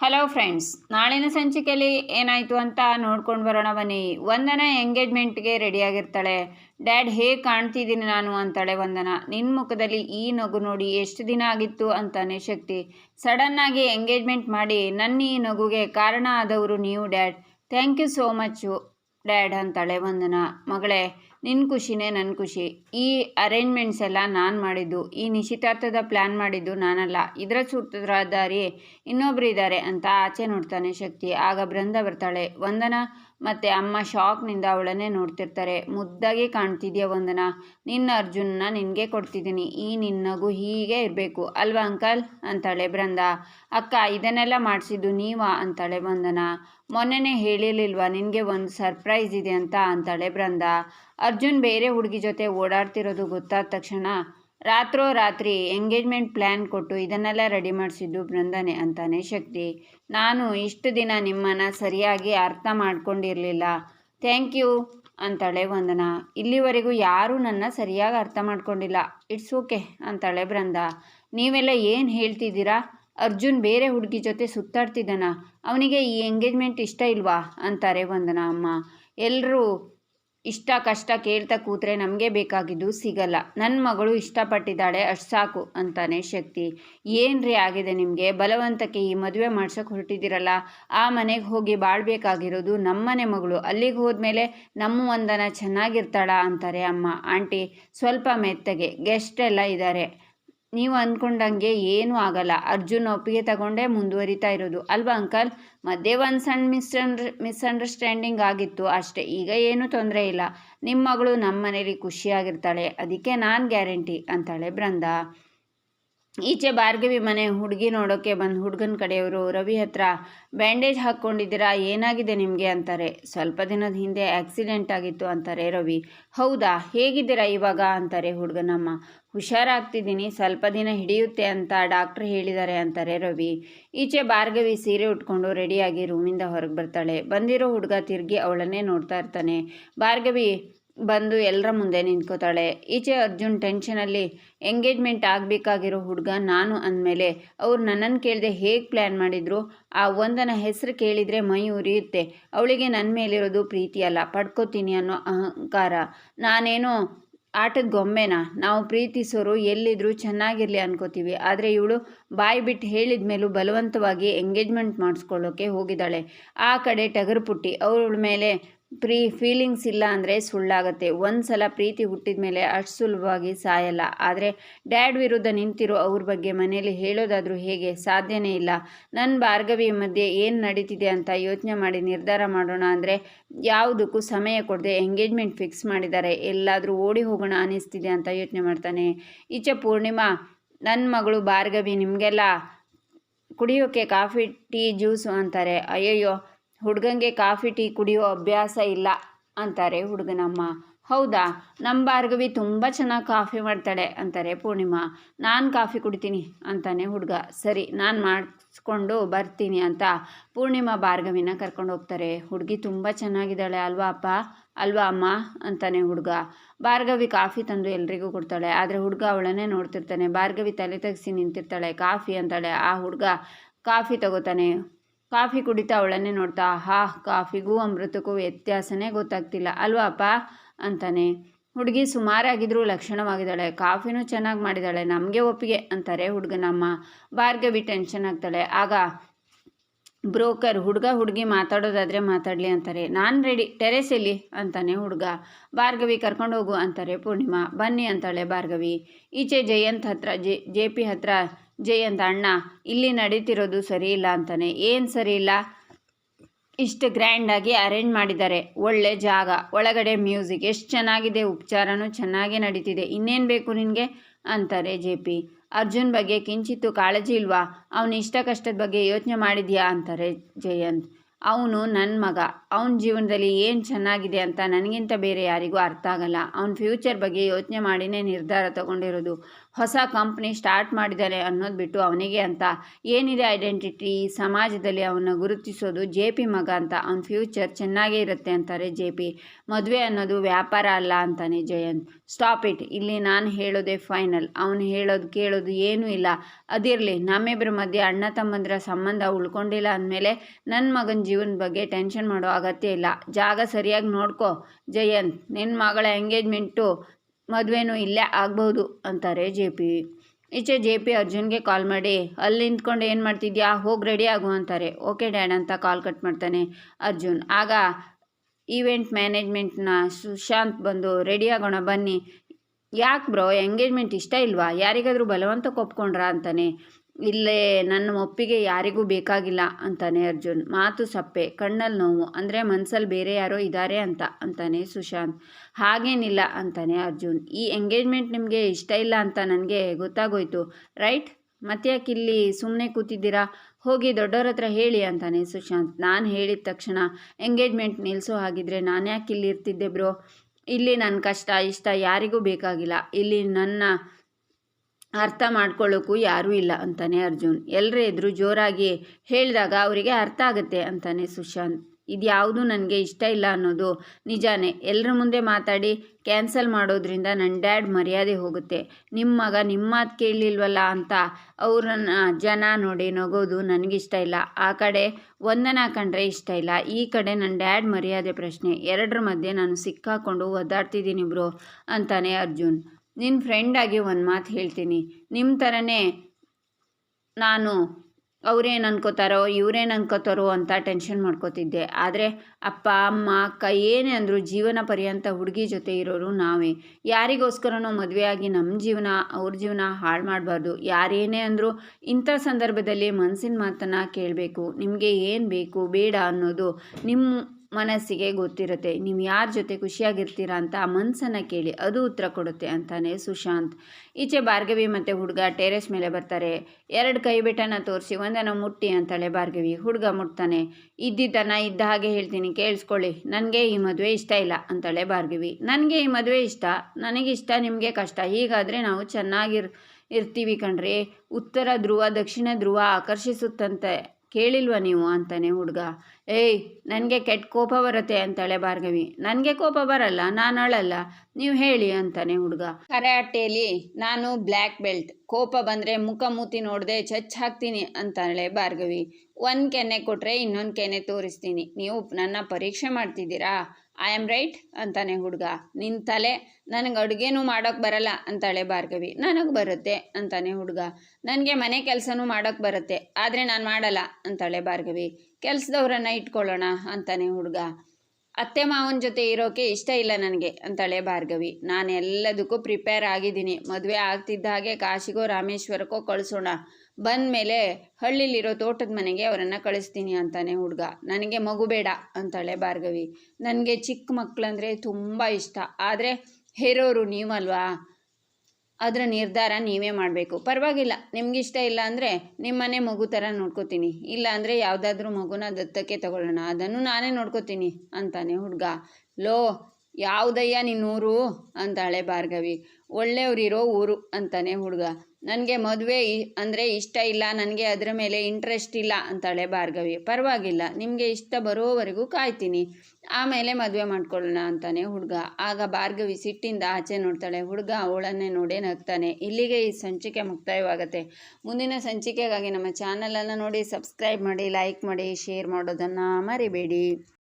Hello friends ನಾಳಿನ ಸಂಚಿಕೆಯಲ್ಲಿ ಏನಾಯಿತು ಅಂತ ನೋಡ್ಕೊಂಡು ಬರೋಣ ಬನ್ನಿ. ವಂದನ ಎಂಗೇಜ್ಮೆಂಟ್ಗೆ ರೆಡಿಯಾಗಿರ್ತಾಳೆ ಡ್ಯಾಡ್ ಹೇಗೆ ಕಾಣ್ತಿದ್ದೀನಿ ನಾನು? ಅಂತಾಳೆ ವಂದನ. ನಿನ್ನ ಮುಖದಲ್ಲಿ ಈ ನಗು ನೋಡಿ ಎಷ್ಟು ದಿನ ಆಗಿತ್ತು? ಅಂತಾನೆ ಶಕ್ತಿ. ಸಡನ್ನಾಗಿ ಎಂಗೇಜ್ಮೆಂಟ್ ಮಾಡಿ ನನ್ನ ಈ ನಗುಗೆ ಕಾರಣ ಆದವರು ನೀವು dad thank you so much dad ಅಂತಾಳೆ ವಂದನ. ಮಗಳೇ ನಿನ್ನ ಖುಷಿನೇ ನನ್ನ ಖುಷಿ. ಈ ಅರೇಂಜ್ಮೆಂಟ್ಸ್ ಎಲ್ಲ ನಾನು ಮಾಡಿದ್ದು, ಈ ನಿಶ್ಚಿತಾರ್ಥದ ಪ್ಲ್ಯಾನ್ ಮಾಡಿದ್ದು ನಾನಲ್ಲ. ಇದರ ಸೂತ್ರಧಾರಿ ಇನ್ನೊಬ್ರು ಇದ್ದಾರೆ ಅಂತ ಆಚೆ ನೋಡ್ತಾನೆ ಶಕ್ತಿ. ಆಗ ಬೃಂದ ಬರ್ತಾಳೆ. ವಂದನ ಮತ್ತು ಅಮ್ಮ ಶಾಕ್ನಿಂದ ಅವಳನ್ನೇ ನೋಡ್ತಿರ್ತಾರೆ. ಮುದ್ದಾಗಿ ಕಾಣ್ತಿದ್ಯಾ ವಂದನ? ನಿನ್ನ ಅರ್ಜುನ್ನ ನಿನಗೆ ಕೊಡ್ತಿದ್ದೀನಿ. ಈ ನಿನ್ನಗು ಹೀಗೆ ಇರಬೇಕು. ಅಲ್ವಾ ಅಂಕಲ್? ಅಂತಾಳೆ ಬೃಂದ. ಅಕ್ಕ, ಇದನ್ನೆಲ್ಲ ಮಾಡಿಸಿದ್ದು ನೀವಾ? ಅಂತಾಳೆ ವಂದನ. ಮೊನ್ನೆನೇ ಹೇಳಿರ್ಲಿಲ್ವಾ, ನಿನಗೆ ಒಂದು ಸರ್ಪ್ರೈಸ್ ಇದೆ ಅಂತ ಅಂತಾಳೆ ಬೃಂದ. ಅರ್ಜುನ್ ಬೇರೆ ಹುಡುಗಿ ಜೊತೆ ಓಡಾಡ್ತಿರೋದು ಗೊತ್ತಾದ ತಕ್ಷಣ ರಾತ್ರೋ ರಾತ್ರಿ ಎಂಗೇಜ್ಮೆಂಟ್ ಪ್ಲ್ಯಾನ್ ಕೊಟ್ಟು ಇದನ್ನೆಲ್ಲ ರೆಡಿ ಮಾಡಿಸಿದ್ದು ಬೃಂದನೆ ಅಂತಾನೆ ಶಕ್ತಿ. ನಾನು ಇಷ್ಟು ದಿನ ನಿಮ್ಮನ್ನು ಸರಿಯಾಗಿ ಅರ್ಥ ಮಾಡ್ಕೊಂಡಿರಲಿಲ್ಲ. ಥ್ಯಾಂಕ್ ಯು ಅಂತಾಳೆ ವಂದನ. ಇಲ್ಲಿವರೆಗೂ ಯಾರೂ ನನ್ನ ಸರಿಯಾಗಿ ಅರ್ಥ ಮಾಡ್ಕೊಂಡಿಲ್ಲ. ಇಟ್ಸ್ ಓಕೆ ಅಂತಾಳೆ ಬೃಂದ. ನೀವೆಲ್ಲ ಏನು ಹೇಳ್ತಿದ್ದೀರಾ? ಅರ್ಜುನ್ ಬೇರೆ ಹುಡುಗಿ ಜೊತೆ ಸುತ್ತಾಡ್ತಿದ್ದಾನ. ಅವನಿಗೆ ಈ ಎಂಗೇಜ್ಮೆಂಟ್ ಇಷ್ಟ ಇಲ್ವಾ? ಅಂತಾರೆ ವಂದನಾ ಅಮ್ಮ. ಎಲ್ಲರೂ ಇಷ್ಟ ಕಷ್ಟ ಕೇಳ್ತಾ ಕೂತ್ರೆ ನಮಗೆ ಬೇಕಾಗಿದ್ದು ಸಿಗಲ್ಲ. ನನ್ನ ಮಗಳು ಇಷ್ಟಪಟ್ಟಿದ್ದಾಳೆ, ಅಷ್ಟು ಸಾಕು, ಅಂತಾನೆ ಶಕ್ತಿ. ಏನ್ರಿ ಆಗಿದೆ ನಿಮಗೆ? ಬಲವಂತಕ್ಕೆ ಈ ಮದುವೆ ಮಾಡ್ಸೋಕೆ ಹೊರಟಿದ್ದೀರಲ್ಲ. ಆ ಮನೆಗೆ ಹೋಗಿ ಬಾಳ್ಬೇಕಾಗಿರೋದು ನಮ್ಮನೆ ಮಗಳು. ಅಲ್ಲಿಗೆ ಹೋದ್ಮೇಲೆ ನಮ್ಮ ಒಂದನ ಚೆನ್ನಾಗಿರ್ತಾಳ? ಅಂತಾರೆ ಅಮ್ಮ. ಆಂಟಿ, ಸ್ವಲ್ಪ ಮೆತ್ತಗೆ. ಗೆಸ್ಟ್ ಎಲ್ಲ ಇದ್ದಾರೆ ನೀವು ಅಂದ್ಕೊಂಡಂಗೆ ಏನೂ ಆಗಲ್ಲ. ಅರ್ಜುನ್ ಒಪ್ಪಿಗೆ ತಗೊಂಡೇ ಮುಂದುವರಿತಾ ಇರೋದು. ಅಲ್ವಾ ಅಂಕಲ್? ಮಧ್ಯೆ ಒಂದು ಸಣ್ಣ ಮಿಸ್ಅಂಡರ್, ಮಿಸ್ಅಂಡರ್ಸ್ಟ್ಯಾಂಡಿಂಗ್ ಆಗಿತ್ತು ಅಷ್ಟೇ. ಈಗ ಏನೂ ತೊಂದರೆ ಇಲ್ಲ. ನಿಮ್ಮ ಮಗಳು ನಮ್ಮ ಮನೇಲಿ ಖುಷಿಯಾಗಿರ್ತಾಳೆ. ಅದಕ್ಕೆ ನಾನು ಗ್ಯಾರಂಟಿ ಅಂತಾಳೆ ಬೃಂದ ಈಚೆ ಭಾರ್ಗವಿ ಮನೆ ಹುಡುಗಿ ನೋಡೋಕ್ಕೆ ಬಂದು ಹುಡುಗನ ಕಡೆಯವರು, ರವಿ ಹತ್ರ ಬ್ಯಾಂಡೇಜ್ ಹಾಕ್ಕೊಂಡಿದ್ದೀರಾ? ಏನಾಗಿದೆ ನಿಮಗೆ? ಅಂತಾರೆ. ಸ್ವಲ್ಪ ದಿನದ ಹಿಂದೆ ಆಕ್ಸಿಡೆಂಟ್ ಆಗಿತ್ತು, ಅಂತಾರೆ ರವಿ. ಹೌದಾ? ಹೇಗಿದ್ದೀರಾ ಇವಾಗ? ಅಂತಾರೆ ಹುಡುಗನಮ್ಮ ಹುಷಾರಾಗ್ತಿದ್ದೀನಿ. ಸ್ವಲ್ಪ ದಿನ ಹಿಡಿಯುತ್ತೆ ಅಂತ ಡಾಕ್ಟ್ರ್ ಹೇಳಿದ್ದಾರೆ, ಅಂತಾರೆ ರವಿ. ಈಚೆ ಭಾರ್ಗವಿ ಸೀರೆ ಉಟ್ಕೊಂಡು ರೆಡಿಯಾಗಿ ರೂಮಿಂದ ಹೊರಗೆ ಬರ್ತಾಳೆ. ಬಂದಿರೋ ಹುಡುಗ ತಿರುಗಿ ಅವಳನ್ನೇ ನೋಡ್ತಾ ಇರ್ತಾನೆ. ಭಾರ್ಗವಿ ಬಂದು ಎಲ್ಲರ ಮುಂದೆ ನಿಂತ್ಕೋತಾಳೆ. ಈಚೆ ಅರ್ಜುನ್ ಟೆನ್ಷನಲ್ಲಿ ಎಂಗೇಜ್ಮೆಂಟ್ ಆಗಬೇಕಾಗಿರೋ ಹುಡುಗ ನಾನು ಅಂದಮೇಲೆ ಅವ್ರು ನನ್ನನ್ನು ಕೇಳಿದೆ ಹೇಗೆ ಪ್ಲ್ಯಾನ್ ಮಾಡಿದ್ರು? ಆ ಒಂದನ ಹೆಸರು ಕೇಳಿದರೆ ಮೈ ಉರಿಯುತ್ತೆ. ಅವಳಿಗೆ ನನ್ನ ಮೇಲಿರೋದು ಪ್ರೀತಿ ಅಲ್ಲ, ಪಡ್ಕೋತೀನಿ ಅನ್ನೋ ಅಹಂಕಾರ. ನಾನೇನು ಆಟದ ಗೊಂಬೆನಾ? ನಾವು ಪ್ರೀತಿಸೋರು ಎಲ್ಲಿದ್ರು ಚೆನ್ನಾಗಿರಲಿ ಅನ್ಕೋತೀವಿ. ಆದರೆ ಇವಳು ಬಾಯಿ ಬಿಟ್ಟು ಹೇಳಿದ ಮೇಲೂ ಬಲವಂತವಾಗಿ ಎಂಗೇಜ್ಮೆಂಟ್ ಮಾಡಿಸ್ಕೊಳ್ಳೋಕೆ ಹೋಗಿದ್ದಾಳೆ. ಆ ಕಡೆ ಟಗರು ಪುಟ್ಟಿ ಅವಳ ಮೇಲೆ ಪ್ರೀ ಫೀಲಿಂಗ್ಸ್ ಇಲ್ಲ ಅಂದರೆ ಸುಳ್ಳಾಗತ್ತೆ. ಒಂದು ಸಲ ಪ್ರೀತಿ ಹುಟ್ಟಿದ ಮೇಲೆ ಅಷ್ಟು ಸುಲಭವಾಗಿ ಸಾಯಲ್ಲ. ಆದರೆ ಡ್ಯಾಡ್ ವಿರುದ್ಧ ನಿಂತಿರೋ ಅವ್ರ ಬಗ್ಗೆ ಮನೆಯಲ್ಲಿ ಹೇಳೋದಾದರೂ ಹೇಗೆ? ಸಾಧ್ಯನೇ ಇಲ್ಲ. ನನ್ನ ಭಾರ್ಗವಿ ಮಧ್ಯೆ ಏನು ನಡೀತಿದೆ ಅಂತ ಯೋಚನೆ ಮಾಡಿ ನಿರ್ಧಾರ ಮಾಡೋಣ ಅಂದರೆ ಯಾವುದಕ್ಕೂ ಸಮಯ ಕೊಡದೆ ಎಂಗೇಜ್ಮೆಂಟ್ ಫಿಕ್ಸ್ ಮಾಡಿದ್ದಾರೆ. ಎಲ್ಲಾದರೂ ಓಡಿ ಹೋಗೋಣ ಅನ್ನಿಸ್ತಿದೆ ಅಂತ ಯೋಚನೆ ಮಾಡ್ತಾನೆ. ಈಚೆ ಪೂರ್ಣಿಮಾ ನನ್ನ ಮಗಳು ಭಾರ್ಗವಿ ನಿಮಗೆಲ್ಲ ಕುಡಿಯೋಕ್ಕೆ ಕಾಫಿ, ಟೀ, ಜ್ಯೂಸು ಅಂತಾರೆ. ಅಯ್ಯಯ್ಯೋ ಹುಡುಗಂಗೆ ಕಾಫಿ, ಟೀ ಕುಡಿಯೋ ಅಭ್ಯಾಸ ಇಲ್ಲ ಅಂತಾರೆ ಹುಡುಗನಮ್ಮ. ಹೌದಾ? ನಮ್ಮ ಭಾರ್ಗವಿ ತುಂಬ ಚೆನ್ನಾಗಿ ಕಾಫಿ ಮಾಡ್ತಾಳೆ ಅಂತಾರೆ ಪೂರ್ಣಿಮಾ. ನಾನು ಕಾಫಿ ಕುಡಿತೀನಿ ಅಂತಾನೆ ಹುಡುಗ. ಸರಿ, ನಾನು ಮಾಡಿಸ್ಕೊಂಡು ಬರ್ತೀನಿ ಅಂತ ಪೂರ್ಣಿಮಾ ಭಾರ್ಗವಿನ ಕರ್ಕೊಂಡು ಹೋಗ್ತಾರೆ. ಹುಡುಗಿ ತುಂಬ ಚೆನ್ನಾಗಿದ್ದಾಳೆ ಅಲ್ವಾ ಅಪ್ಪ? ಅಲ್ವಾ ಅಮ್ಮ? ಅಂತಾನೆ ಹುಡುಗ. ಭಾರ್ಗವಿ ಕಾಫಿ ತಂದು ಎಲ್ರಿಗೂ ಕೊಡ್ತಾಳೆ. ಆದರೆ ಹುಡುಗ ಅವಳನ್ನೇ ನೋಡ್ತಿರ್ತಾನೆ. ಭಾರ್ಗವಿ ತಲೆ ತೆಗೆಸಿ ನಿಂತಿರ್ತಾಳೆ. ಕಾಫಿ ಅಂತಾಳೆ. ಆ ಹುಡುಗ ಕಾಫಿ ತಗೋತಾನೆ. ಕಾಫಿ ಕುಡಿತಾ ಅವಳನ್ನೇ ನೋಡ್ತಾ ಹಾ ಕಾಫಿಗೂ ಅಮೃತಕ್ಕೂ ವ್ಯತ್ಯಾಸನೇ ಗೊತ್ತಾಗ್ತಿಲ್ಲ ಅಲ್ವಾ ಅಪ್ಪ? ಅಂತಾನೆ. ಹುಡುಗಿ ಸುಮಾರಾಗಿದ್ದರೂ ಲಕ್ಷಣವಾಗಿದ್ದಾಳೆ, ಕಾಫಿನೂ ಚೆನ್ನಾಗಿ ಮಾಡಿದ್ದಾಳೆ ನಮಗೆ ಒಪ್ಪಿಗೆ, ಅಂತಾರೆ ಹುಡುಗನಮ್ಮ ಭಾರ್ಗವಿ ಟೆನ್ಷನ್ ಆಗ್ತಾಳೆ. ಆಗ, ಬ್ರೋಕರ್, ಹುಡುಗ ಹುಡುಗಿ ಮಾತಾಡೋದಾದರೆ ಮಾತಾಡಲಿ ಅಂತಾರೆ. ನಾನು ರೆಡಿ, ಟೆರೆಸ್ ಎಲ್ಲಿ? ಅಂತಾನೆ ಹುಡುಗ. ಭಾರ್ಗವಿ, ಕರ್ಕೊಂಡು ಹೋಗು, ಅಂತಾರೆ ಪೂರ್ಣಿಮಾ. ಬನ್ನಿ, ಅಂತಾಳೆ ಭಾರ್ಗವಿ. ಈಚೆ ಜಯಂತ್ ಹತ್ರ, ಜೆ ಜೆ ಪಿ ಹತ್ರ ಜಯಂತ್ ಅಣ್ಣ, ಇಲ್ಲಿ ನಡೀತಿರೋದು ಸರಿ ಇಲ್ಲ ಅಂತಾನೆ. ಏನು ಸರಿ ಇಲ್ಲ ಇಷ್ಟು ಗ್ರ್ಯಾಂಡಾಗಿ ಅರೇಂಜ್ ಮಾಡಿದ್ದಾರೆ. ಒಳ್ಳೆ ಜಾಗ, ಒಳಗಡೆ ಮ್ಯೂಸಿಕ್ ಎಷ್ಟು ಚೆನ್ನಾಗಿದೆ, ಉಪಚಾರನೂ ಚೆನ್ನಾಗೇ ನಡೀತಿದೆ. ಇನ್ನೇನು ಬೇಕು ನಿನಗೆ? ಅಂತಾರೆ ಜೆ ಪಿ. ಅರ್ಜುನ್ ಬಗ್ಗೆ ಕಿಂಚಿತ್ತು ಕಾಳಜಿ ಇಲ್ವಾ? ಅವನ ಇಷ್ಟ ಕಷ್ಟದ ಬಗ್ಗೆ ಯೋಚನೆ ಮಾಡಿದ್ಯಾ? ಅಂತಾರೆ ಜಯಂತ್. ಅವನು ನನ್ನ ಮಗ. ಅವನ ಜೀವನದಲ್ಲಿ ಏನು ಚೆನ್ನಾಗಿದೆ ಅಂತ ನನಗಿಂತ ಬೇರೆ ಯಾರಿಗೂ ಅರ್ಥ ಆಗಲ್ಲ. ಅವನ ಫ್ಯೂಚರ್ ಬಗ್ಗೆ ಯೋಚನೆ ಮಾಡಿನೇ ನಿರ್ಧಾರ ತಗೊಂಡಿರೋದು. ಹೊಸ ಕಂಪ್ನಿ ಸ್ಟಾರ್ಟ್ ಮಾಡಿದ್ದಾರೆ ಅನ್ನೋದು ಬಿಟ್ಟು ಅವನಿಗೆ ಅಂತ ಏನಿದೆ ಐಡೆಂಟಿಟಿ? ಸಮಾಜದಲ್ಲಿ ಅವನ್ನ ಗುರುತಿಸೋದು ಜೆ ಪಿ ಮಗ ಅಂತ, ಅವನ ಫ್ಯೂಚರ್ ಚೆನ್ನಾಗೇ ಇರುತ್ತೆ ಅಂತಾರೆ ಜೆ ಪಿ. ಮದುವೆ ಅನ್ನೋದು ವ್ಯಾಪಾರ ಅಲ್ಲ ಅಂತಾನೆ ಜಯಂತ್. Stop it. ಇಲ್ಲಿ ನಾನು ಹೇಳೋದೇ ಫೈನಲ್. ಅವನು ಹೇಳೋದು ಕೇಳೋದು ಏನೂ ಇಲ್ಲ. ಅದಿರಲಿ ನಮ್ಮಿಬ್ಬರ ಮಧ್ಯೆ ಅಣ್ಣ ತಮ್ಮಂದಿರ ಸಂಬಂಧ ಉಳ್ಕೊಂಡಿಲ್ಲ ಅಂದಮೇಲೆ ನನ್ನ ಮಗನ ಜೀವನದ ಬಗ್ಗೆ ಟೆನ್ಷನ್ ಮಾಡೋ ಅಗತ್ಯ ಇಲ್ಲ. ಜಾಗ ಸರಿಯಾಗಿ ನೋಡ್ಕೋ ಜಯಂತ್. ನಿನ್ನ ಮಗಳ ಎಂಗೇಜ್ಮೆಂಟು ಮದುವೆನೂ ಇಲ್ಲೇ ಆಗ್ಬೋದು ಅಂತಾರೆ ಜೆ ಪಿ. ಈಚೆ ಜೆ ಪಿ ಅರ್ಜುನ್ಗೆ ಕಾಲ್ ಮಾಡಿ, ಅಲ್ಲಿ ನಿಂತ್ಕೊಂಡು ಏನು ಮಾಡ್ತಿದ್ಯಾ? ಹೋಗಿ ರೆಡಿ ಆಗು ಅಂತಾರೆ. ಓಕೆ ಡ್ಯಾಡ್ ಅಂತ ಕಾಲ್ ಕಟ್ ಮಾಡ್ತಾನೆ ಅರ್ಜುನ್. ಆಗ ಈವೆಂಟ್ ಮ್ಯಾನೇಜ್ಮೆಂಟ್ನ ಸುಶಾಂತ್ ಬಂದು ರೆಡಿ ಆಗೋಣ, ಬನ್ನಿ. ಯಾಕೆ ಬ್ರೋ? ಎಂಗೇಜ್ಮೆಂಟ್ ಇಷ್ಟ ಇಲ್ವಾ? ಯಾರಿಗಾದರೂ ಬಲವಂತ ಒಪ್ಕೊಂಡ್ರಾ ಅಂತಾನೆ. ಇಲ್ಲೇ ನನ್ನ ಒಪ್ಪಿಗೆ ಯಾರಿಗೂ ಬೇಕಾಗಿಲ್ಲ ಅಂತಾನೆ ಅರ್ಜುನ್. ಮಾತು ಸಪ್ಪೆ ಕಣ್ಣಲ್ಲಿ ನೋವು, ಅಂದರೆ ಮನಸ್ಸಲ್ಲಿ ಬೇರೆ ಯಾರೋ ಇದ್ದಾರೆ ಅಂತ, ಅಂತಾನೆ ಸುಶಾಂತ್. ಹಾಗೇನಿಲ್ಲ ಅಂತಾನೆ ಅರ್ಜುನ್. ಈ ಎಂಗೇಜ್ಮೆಂಟ್ ನಿಮಗೆ ಇಷ್ಟ ಇಲ್ಲ ಅಂತ ನನಗೆ ಗೊತ್ತಾಗೋಯ್ತು. ರೈಟ್? ಮತ್ತೆ ಯಾಕೆ ಇಲ್ಲಿ ಸುಮ್ಮನೆ ಕೂತಿದ್ದೀರಾ? ಹೋಗಿ ದೊಡ್ಡವ್ರ ಹತ್ರ ಹೇಳಿ ಅಂತಾನೆ ಸುಶಾಂತ್. ನಾನು ಹೇಳಿದ ತಕ್ಷಣ ಎಂಗೇಜ್ಮೆಂಟ್ ನಿಲ್ಲಿಸೋ ಹಾಗಿದ್ರೆ ನಾನು ಯಾಕೆ ಇಲ್ಲಿ ಇರ್ತಿದ್ದೆ ಬ್ರೋ? ಇಲ್ಲಿ ನನ್ನ ಕಷ್ಟ, ಇಷ್ಟ ಯಾರಿಗೂ ಬೇಕಾಗಿಲ್ಲ. ಇಲ್ಲಿ ನನ್ನ ಅರ್ಥ ಮಾಡ್ಕೊಳ್ಳೋಕ್ಕೂ ಯಾರೂ ಇಲ್ಲ ಅಂತಾನೆ ಅರ್ಜುನ್. ಎಲ್ಲರ ಎದುರು ಜೋರಾಗಿ ಹೇಳಿದಾಗ ಅವರಿಗೆ ಅರ್ಥ ಆಗುತ್ತೆ ಅಂತಾನೆ ಸುಶಾಂತ್. ಇದ್ಯಾವುದು ನನಗೆ ಇಷ್ಟ ಇಲ್ಲ ಅನ್ನೋದು ನಿಜಾನೇ. ಎಲ್ಲರ ಮುಂದೆ ಮಾತಾಡಿ ಕ್ಯಾನ್ಸಲ್ ಮಾಡೋದ್ರಿಂದ ನನ್ನ ಡ್ಯಾಡ್ ಮರ್ಯಾದೆ ಹೋಗುತ್ತೆ. ನಿಮ್ಮ ಮಗ ನಿಮ್ಮ ಮಾತು ಕೇಳಲಿಲ್ವಲ್ಲ ಅಂತ ಅವ್ರನ್ನ ಜನ ನೋಡಿ ನಗೋದು ನನಗಿಷ್ಟ ಇಲ್ಲ. ಆ ಕಡೆ ಒಂದನ ಕಂಡ್ರೆ ಇಷ್ಟ ಇಲ್ಲ. ಈ ಕಡೆ ನನ್ನ ಡ್ಯಾಡ್ ಮರ್ಯಾದೆ ಪ್ರಶ್ನೆ. ಎರಡರ ಮಧ್ಯೆ ನಾನು ಸಿಕ್ಕಾಕೊಂಡು ಒದ್ದಾಡ್ತಿದ್ದೀನಿ ಬ್ರೋ ಅಂತಾನೆ ಅರ್ಜುನ್. ನಿನ್ನ ಫ್ರೆಂಡಾಗಿ ಒಂದು ಮಾತು ಹೇಳ್ತೀನಿ. ನಿಮ್ಮ ಥರನೇ ನಾನು ಅವ್ರೇನು ಅನ್ಕೋತಾರೋ, ಇವ್ರೇನು ಅನ್ಕೋತಾರೋ ಅಂತ ಟೆನ್ಷನ್ ಮಾಡ್ಕೋತಿದ್ದೆ. ಆದರೆ ಅಪ್ಪ, ಅಮ್ಮ, ಅಕ್ಕ ಏನೇ ಅಂದರೂ ಜೀವನ ಪರ್ಯಂತ ಹುಡುಗಿ ಜೊತೆ ಇರೋರು ನಾವೇ. ಯಾರಿಗೋಸ್ಕರನೂ ಮದುವೆಯಾಗಿ ನಮ್ಮ ಜೀವನ, ಅವ್ರ ಜೀವನ ಹಾಳು ಮಾಡಬಾರ್ದು. ಯಾರೇನೇ ಅಂದರೂ ಇಂಥ ಸಂದರ್ಭದಲ್ಲಿ ಮನಸ್ಸಿನ ಮಾತನ್ನು ಕೇಳಬೇಕು. ನಿಮಗೆ ಏನು ಬೇಕು? ಬೇಡ ಅನ್ನೋದು. ನಿಮ್ಮ ಮನಸ್ಸಿಗೆ ಗೊತ್ತಿರುತ್ತೆ. ನೀವು ಯಾರ ಜೊತೆ ಖುಷಿಯಾಗಿರ್ತೀರಾ ಅಂತ ಆ ಮನಸ್ಸನ್ನು ಕೇಳಿ ಅದು ಉತ್ತರ ಕೊಡುತ್ತೆ ಅಂತಾನೆ ಸುಶಾಂತ್. ಈಚೆ ಭಾರ್ಗವಿ ಮತ್ತು ಹುಡುಗ ಟೆರೆಸ್ ಮೇಲೆ ಬರ್ತಾರೆ. ಎರಡು ಕೈ ಬೆಟ್ಟನ ತೋರಿಸಿ ಒಂದನ್ನು ಮುಟ್ಟಿ ಅಂತಾಳೆ ಭಾರ್ಗವಿ. ಹುಡುಗ ಮುಟ್ತಾನೆ. ಇದ್ದಿದ್ದನ್ನು ಇದ್ದ ಹಾಗೆ ಹೇಳ್ತೀನಿ, ಕೇಳಿಸ್ಕೊಳ್ಳಿ. ನನಗೆ ಈ ಮದುವೆ ಇಷ್ಟ ಇಲ್ಲ ಅಂತಾಳೆ ಭಾರ್ಗವಿ. ನನಗೆ ಈ ಮದುವೆ ಇಷ್ಟ. ನನಗಿಷ್ಟ, ನಿಮಗೆ ಕಷ್ಟ. ಹೀಗಾದರೆ ನಾವು ಚೆನ್ನಾಗಿರ್, ಇರ್ತೀವಿ ಕಣ್ರಿ. ಉತ್ತರ ಧ್ರುವ, ದಕ್ಷಿಣ ಧ್ರುವ ಆಕರ್ಷಿಸುತ್ತಂತೆ. ಕೇಳಿಲ್ವ ನೀವು ಅಂತಾನೆ ಹುಡುಗ. ಏಯ್, ನನಗೆ ಕೆಟ್ಟ ಕೋಪ ಬರುತ್ತೆ ಅಂತಾಳೆ ಭಾರ್ಗವಿ. ನನಗೆ ಕೋಪ ಬರಲ್ಲ ನಾನು ಅಳಲ್ಲ ನೀವು ಹೇಳಿ ಅಂತಾನೆ ಹುಡುಗ. ಕರಾಟೆಯಲ್ಲಿ ನಾನು ಬ್ಲ್ಯಾಕ್ ಬೆಲ್ಟ್. ಕೋಪ ಬಂದರೆ ಮುಖ ಮೂತಿ ನೋಡದೆ ಚಚ್ ಹಾಕ್ತೀನಿ ಅಂತಾಳೆ ಭಾರ್ಗವಿ. ಒಂದು ಕೆನೆ ಕೊಟ್ಟರೆ ಇನ್ನೊಂದು ಕೆನೆ ತೋರಿಸ್ತೀನಿ. ನೀವು ನನ್ನ ಪರೀಕ್ಷೆ ಮಾಡ್ತಿದ್ದೀರಾ? ಐ ಆಮ್ ರೈಟ್ ಅಂತಾನೆ ಹುಡುಗ. ನಿನ್ನ ತಲೆ ನನಗೆ ಅಡುಗೆನೂ ಮಾಡೋಕ್ಕೆ ಬರಲ್ಲ ಅಂತಾಳೆ ಭಾರ್ಗವಿ. ನನಗೆ ಬರುತ್ತೆ ಅಂತಾನೆ ಹುಡುಗ. ನನಗೆ ಮನೆ ಕೆಲಸನೂ ಮಾಡೋಕ್ಕೆ ಬರುತ್ತೆ, ಆದರೆ ನಾನು ಮಾಡಲ್ಲ ಅಂತಾಳೆ ಭಾರ್ಗವಿ. ಕೆಲಸದವ್ರನ್ನ ಇಟ್ಕೊಳ್ಳೋಣ ಅಂತಾನೆ ಹುಡುಗ. ಅತ್ತೆ ಮಾವನ ಜೊತೆ ಇರೋಕೆ ಇಷ್ಟ ಇಲ್ಲ ನನಗೆ ಅಂತಾಳೆ ಭಾರ್ಗವಿ. ನಾನು ಎಲ್ಲದಕ್ಕೂ ಪ್ರಿಪೇರ್ ಆಗಿದ್ದೀನಿ. ಮದುವೆ ಆಗ್ತಿದ್ದ ಹಾಗೆ ಕಾಶಿಗೋ ರಾಮೇಶ್ವರಕ್ಕೋ ಕಳಿಸೋಣ. ಬಂದ ಮೇಲೆ ಹಳ್ಳಿಲಿರೋ ತೋಟದ ಮನೆಗೆ ಅವರನ್ನು ಕಳಿಸ್ತೀನಿ ಅಂತಾನೆ ಹುಡುಗ. ನನಗೆ ಮಗು ಬೇಡ ಅಂತಾಳೆ ಭಾರ್ಗವಿ. ನನಗೆ ಚಿಕ್ಕ ಮಕ್ಕಳಂದರೆ ತುಂಬ ಇಷ್ಟ. ಆದರೆ ಹೇರೋರು ನೀವಲ್ವಾ? ಅದರ ನಿರ್ಧಾರ ನೀವೇ ಮಾಡಬೇಕು. ಪರವಾಗಿಲ್ಲ. ನಿಮ್ಗೆ ಇಷ್ಟ ಇಲ್ಲ ಅಂದರೆ ನಿಮ್ಮನೆ ಮಗು ಥರ ನೋಡ್ಕೋತೀನಿ. ಇಲ್ಲ ಅಂದರೆ ಯಾವುದಾದ್ರೂ ಮಗುನ ದತ್ತಕ್ಕೆ ತಗೊಳ್ಳೋಣ. ಅದನ್ನು ನಾನೇ ನೋಡ್ಕೋತೀನಿ ಅಂತಾನೆ ಹುಡುಗ. ಲೋ, ಯಾವುದಯ್ಯ ನಿನ್ನೂರು? ಅಂತಾಳೆ ಭಾರ್ಗವಿ. ಒಳ್ಳೆಯವರಿರೋ ಊರು ಅಂತಾನೆ ಹುಡುಗ. ನನಗೆ ಮದುವೆ ಅಂದರೆ ಇಷ್ಟ ಇಲ್ಲ, ನನಗೆ ಅದರ ಮೇಲೆ ಇಂಟ್ರೆಸ್ಟ್ ಇಲ್ಲ ಅಂತಾಳೆ ಭಾರ್ಗವಿ. ಪರವಾಗಿಲ್ಲ, ನಿಮಗೆ ಇಷ್ಟ ಬರೋವರೆಗೂ ಕಾಯ್ತೀನಿ. ಆಮೇಲೆ ಮದುವೆ ಮಾಡ್ಕೊಳ್ಳೋಣ ಅಂತಾನೆ ಹುಡುಗ. ಆಗ ಭಾರ್ಗವಿ ಸಿಟ್ಟಿಂದ ಆಚೆ ನೋಡ್ತಾಳೆ. ಹುಡುಗ ಅವಳನ್ನೇ ನೋಡೇ ನಗ್ತಾನೆ. ಇಲ್ಲಿಗೆ ಈ ಸಂಚಿಕೆ ಮುಕ್ತಾಯವಾಗುತ್ತೆ. ಮುಂದಿನ ಸಂಚಿಕೆಗಾಗಿ ನಮ್ಮ ಚಾನಲನ್ನು ನೋಡಿ ಸಬ್ಸ್ಕ್ರೈಬ್ ಮಾಡಿ ಲೈಕ್ ಮಾಡಿ ಶೇರ್ ಮಾಡೋದನ್ನು ಮರಿಬೇಡಿ.